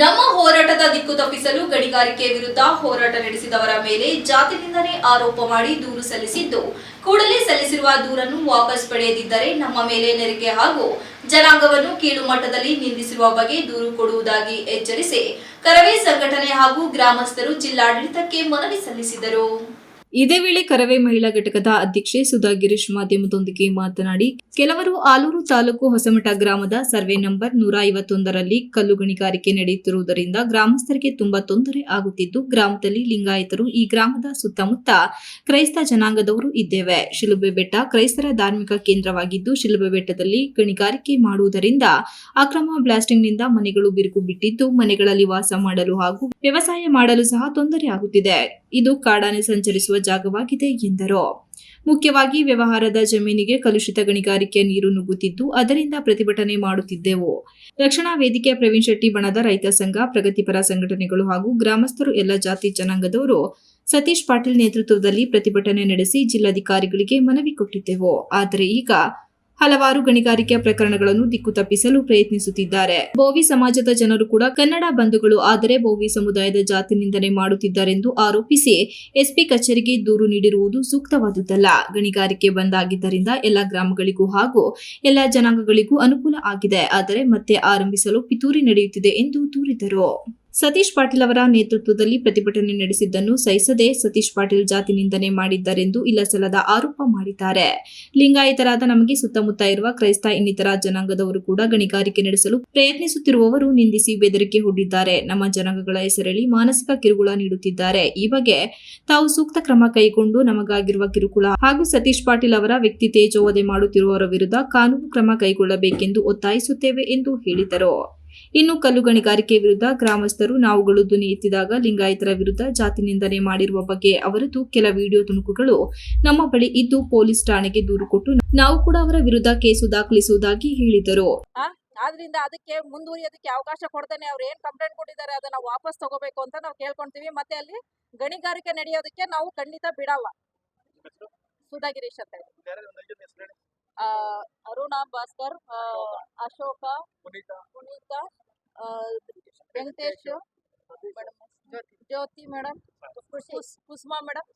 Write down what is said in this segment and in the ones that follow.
ನಮ್ಮ ಹೋರಾಟದ ದಿಕ್ಕು ತಪ್ಪಿಸಲು ಗಣಿಗಾರಿಕೆ ವಿರುದ್ಧ ಹೋರಾಟ ನಡೆಸಿದವರ ಮೇಲೆ ಜಾತಿ ನಿಂದನೆ ಆರೋಪ ಮಾಡಿ ದೂರು ಸಲ್ಲಿಸಿದ್ದು. ಕೂಡಲೇ ಸಲ್ಲಿಸಿರುವ ದೂರನ್ನು ವಾಪಸ್ ಪಡೆಯದಿದ್ದರೆ ನಮ್ಮ ಮೇಲೆ ನೆರಿಗೆ ಹಾಗೂ ಜನಾಂಗವನ್ನು ಕೀಳು ಮಟ್ಟದಲ್ಲಿ ನಿಂದಿಸಿರುವ ಬಗ್ಗೆ ದೂರು ಕೊಡುವುದಾಗಿ ಎಚ್ಚರಿಸಿ ಕರವೇ ಸಂಘಟನೆ ಹಾಗೂ ಗ್ರಾಮಸ್ಥರು ಜಿಲ್ಲಾಡಳಿತಕ್ಕೆ ಮನವಿ ಸಲ್ಲಿಸಿದರು. ಇದೇ ವೇಳೆ ಕರವೇ ಮಹಿಳಾ ಘಟಕದ ಅಧ್ಯಕ್ಷೆ ಸುಧಾ ಗಿರೀಶ್ ಮಾಧ್ಯಮದೊಂದಿಗೆ ಮಾತನಾಡಿ, ಕೆಲವರು ಆಲೂರು ತಾಲೂಕು ಹೊಸಮಠ ಗ್ರಾಮದ ಸರ್ವೆ ನಂಬರ್ ನೂರ ಐವತ್ತೊಂದರಲ್ಲಿ ಕಲ್ಲು ಗಣಿಗಾರಿಕೆ ನಡೆಯುತ್ತಿರುವುದರಿಂದ ಗ್ರಾಮಸ್ಥರಿಗೆ ತುಂಬಾ ತೊಂದರೆ ಆಗುತ್ತಿದ್ದು, ಗ್ರಾಮದಲ್ಲಿ ಲಿಂಗಾಯತರು ಈ ಗ್ರಾಮದ ಸುತ್ತಮುತ್ತ ಕ್ರೈಸ್ತ ಜನಾಂಗದವರು ಇದ್ದೇವೆ. ಶಿಲುಬೆ ಬೆಟ್ಟ ಕ್ರೈಸ್ತರ ಧಾರ್ಮಿಕ ಕೇಂದ್ರವಾಗಿದ್ದು, ಶಿಲುಬೆ ಬೆಟ್ಟದಲ್ಲಿ ಗಣಿಗಾರಿಕೆ ಮಾಡುವುದರಿಂದ ಅಕ್ರಮ ಬ್ಲಾಸ್ಟಿಂಗ್ನಿಂದ ಮನೆಗಳು ಬಿರುಕು ಬಿಟ್ಟಿದ್ದು, ಮನೆಗಳಲ್ಲಿ ವಾಸ ಮಾಡಲು ಹಾಗೂ ವ್ಯವಸಾಯ ಮಾಡಲು ಸಹ ತೊಂದರೆ ಆಗುತ್ತಿದೆ. ಇದು ಕಾಡಾನೆ ಸಂಚರಿಸುವ ಜಾಗವಾಗಿದೆ ಎಂದರು. ಮುಖ್ಯವಾಗಿ ವ್ಯವಹಾರದ ಜಮೀನಿಗೆ ಕಲುಷಿತ ಗಣಿಗಾರಿಕೆ ನೀರು ನುಗ್ಗುತ್ತಿದ್ದು, ಅದರಿಂದ ಪ್ರತಿಭಟನೆ ಮಾಡುತ್ತಿದ್ದೆವು. ರಕ್ಷಣಾ ವೇದಿಕೆ ಪ್ರವೀಣ್ ಶೆಟ್ಟಿ ಬಣದ ರೈತ ಸಂಘ, ಪ್ರಗತಿಪರ ಸಂಘಟನೆಗಳು ಹಾಗೂ ಗ್ರಾಮಸ್ಥರು ಎಲ್ಲ ಜಾತಿ ಜನಾಂಗದವರು ಸತೀಶ್ ಪಾಟೀಲ್ ನೇತೃತ್ವದಲ್ಲಿ ಪ್ರತಿಭಟನೆ ನಡೆಸಿ ಜಿಲ್ಲಾಧಿಕಾರಿಗಳಿಗೆ ಮನವಿ ಕೊಟ್ಟಿದ್ದೆವು. ಆದರೆ ಈಗ ಹಲವಾರು ಗಣಿಗಾರಿಕೆ ಪ್ರಕರಣಗಳನ್ನು ದಿಕ್ಕು ತಪ್ಪಿಸಲು ಪ್ರಯತ್ನಿಸುತ್ತಿದ್ದಾರೆ. ಬೋವಿ ಸಮಾಜದ ಜನರು ಕೂಡ ಕನ್ನಡ ಬಂಧುಗಳು, ಆದರೆ ಬೋವಿ ಸಮುದಾಯದ ಜಾತಿ ನಿಂದನೆ ಮಾಡುತ್ತಿದ್ದಾರೆಂದು ಆರೋಪಿಸಿ ಎಸ್ಪಿ ಕಚೇರಿಗೆ ದೂರು ನೀಡಿರುವುದು ಸೂಕ್ತವಾದುದಲ್ಲ ಗಣಿಗಾರಿಕೆ ಬಂದ್ ಆಗಿದ್ದರಿಂದ ಎಲ್ಲ ಗ್ರಾಮಗಳಿಗೂ ಹಾಗೂ ಎಲ್ಲ ಜನಾಂಗಗಳಿಗೂ ಅನುಕೂಲ ಆಗಿದೆ, ಆದರೆ ಮತ್ತೆ ಆರಂಭಿಸಲು ಪಿತೂರಿ ನಡೆಯುತ್ತಿದೆ ಎಂದು ದೂರಿದರು. ಸತೀಶ್ ಪಾಟೀಲ್ ಅವರ ನೇತೃತ್ವದಲ್ಲಿ ಪ್ರತಿಭಟನೆ ನಡೆಸಿದ್ದನ್ನು ಸಹಿಸದೆ ಸತೀಶ್ ಪಾಟೀಲ್ ಜಾತಿ ನಿಂದನೆ ಮಾಡಿದ್ದಾರೆಂದು ಇಲ್ಲಸಲ್ಲದ ಆರೋಪ ಮಾಡಿದ್ದಾರೆ. ಲಿಂಗಾಯತರಾದ ನಮಗೆ ಸುತ್ತಮುತ್ತ ಇರುವ ಕ್ರೈಸ್ತ ಇನ್ನಿತರ ಜನಾಂಗದವರು ಕೂಡ ಗಣಿಗಾರಿಕೆ ನಡೆಸಲು ಪ್ರಯತ್ನಿಸುತ್ತಿರುವವರು ನಿಂದಿಸಿ ಬೆದರಿಕೆ ಹೂಡಿದ್ದಾರೆ. ನಮ್ಮ ಜನಾಂಗಗಳ ಹೆಸರಲ್ಲಿ ಮಾನಸಿಕ ಕಿರುಕುಳ ನೀಡುತ್ತಿದ್ದಾರೆ. ಈ ಬಗ್ಗೆ ತಾವು ಸೂಕ್ತ ಕ್ರಮ ಕೈಗೊಂಡು ನಮಗಾಗಿರುವ ಕಿರುಕುಳ ಹಾಗೂ ಸತೀಶ್ ಪಾಟೀಲ್ ಅವರ ವ್ಯಕ್ತಿ ತೇಜೋವಧೆ ಮಾಡುತ್ತಿರುವವರ ವಿರುದ್ಧ ಕಾನೂನು ಕ್ರಮ ಕೈಗೊಳ್ಳಬೇಕೆಂದು ಒತ್ತಾಯಿಸುತ್ತೇವೆ ಎಂದು ಹೇಳಿದರು. ಇನ್ನು ಕಲ್ಲು ಗಣಿಗಾರಿಕೆ ವಿರುದ್ಧ ಗ್ರಾಮಸ್ಥರು ನಾವುಗಳು ಧ್ವನಿ ಎತ್ತಿದಾಗ ಲಿಂಗಾಯತರ ವಿರುದ್ಧ ಜಾತಿ ನಿಂದನೆ ಮಾಡಿರುವ ಬಗ್ಗೆ ಅವರದ್ದು ಕೆಲ ವಿಡಿಯೋ ತುಣುಕುಗಳು. ನಮ್ಮ ಬಳಿ ಇದ್ದು ಪೊಲೀಸ್ ಠಾಣೆಗೆ ದೂರು ಕೊಟ್ಟು ನಾವು ಕೂಡ ಅವರ ವಿರುದ್ಧ ಕೇಸು ದಾಖಲಿಸುವುದಾಗಿ ಹೇಳಿದರು. ಆದ್ರಿಂದ ಅದಕ್ಕೆ ಮುಂದುವರಿಯೋದಕ್ಕೆ ಅವಕಾಶ ಕೊಡ್ತಾನೆ. ಅವ್ರು ಏನ್ ಕಂಪ್ಲೇಂಟ್ ಕೊಟ್ಟಿದ್ದಾರೆ ಅದನ್ನ ವಾಪಸ್ ತಗೋಬೇಕು ಅಂತ ನಾವು ಕೇಳ್ಕೊಂತೀವಿ. ಮತ್ತೆ ಅಲ್ಲಿ ಗಣಿಗಾರಿಕೆ ನಡೆಯೋದಕ್ಕೆ ನಾವು ಖಂಡಿತ ಬಿಡಲ್ಲ. ಸುಧಾಗಿರೀಶ್ ಅಂತ Aruna Bhaskar Ashoka Punitha. Venkatesh. Madam Jyothi madam Kusuma madam.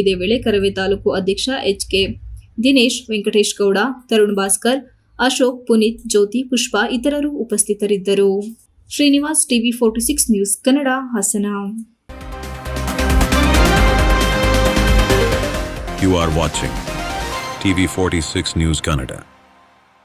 ಇದೇ ವೇಳೆ ಕರವೇ ತಾಲೂಕು ಅಧ್ಯಕ್ಷ ಎಚ್ ಕೆ ದಿನೇಶ್ ವೆಂಕಟೇಶ್ ಗೌಡ ತರುಣ್ ಭಾಸ್ಕರ್ ಅಶೋಕ್ ಪುನೀತ್ ಜ್ಯೋತಿ ಪುಷ್ಪ ಇತರರು ಉಪಸ್ಥಿತರಿದ್ದರು. Srinivas TV forty six news Kannada Hassan. You are are TV 46 News Canada.